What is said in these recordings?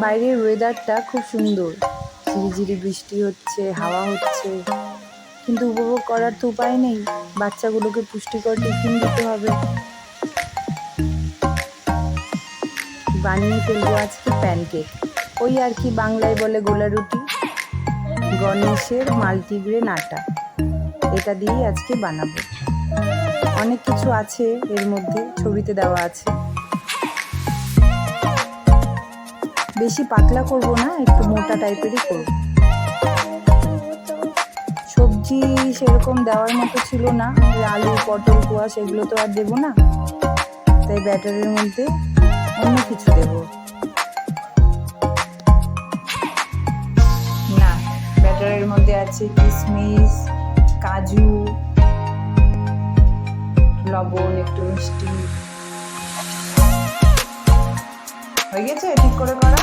বাইরের ওয়েদারটা খুব সুন্দর। ঝিরিঝিরি বৃষ্টি হচ্ছে, হাওয়া হচ্ছে। কিন্তু উপভোগ করার তো উপায় নেই। বাচ্চাগুলোকে পুষ্টিকর টিফিন দিতে হবে। বানিয়ে ফেলব আজকে প্যানকেক ওই আর কি বাংলায় বলে গোলা রুটি। গণেশের মাল্টিগ্রেন আটা। এটা দিয়েই আজকে বানাবো। অনেক কিছু আছে এর মধ্যে, ছবিতে দেওয়া আছে। বেশি পাতলা করব না, একটু মোটা টাইপেরই করব। সবজি সেরকম দেওয়ার মতো ছিল না আলু, পটল, কোয়াশ, এগুলো তো আর দেবো না। তাই ব্যাটারের মধ্যে অন্য কিছু দেব। না, ব্যাটারের মধ্যে আছে কিশমিশ কাজু, লবণ, একটু মিষ্টি। হয়ে গেছে ঠিক করে করা।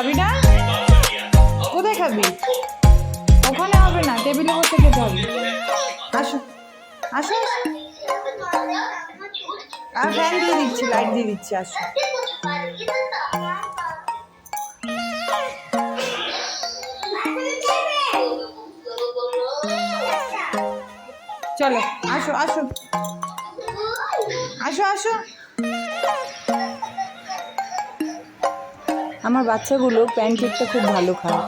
খাবি না? কোথায় খাবি? ওখানে হবে না টেবিলে বসে খেতে হবে। আসো। আসো। আর ফ্যান দিয়ে দিচ্ছি লাইট দিয়ে দিচ্ছি, আসো। চলো, আসো আসো। আসো আসো। আমার বাচ্চাগুলো প্যানকেকটা খুব ভালো খায়।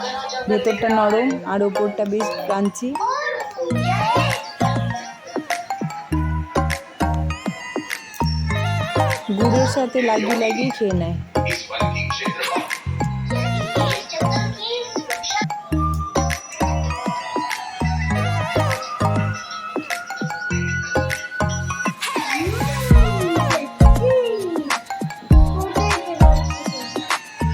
ভেতরটা নরম আর ওপরটা বেশ ক্রাঞ্চি গুড়ের সাথে লাগিয়ে লাগিয়ে খেয়ে নেয়।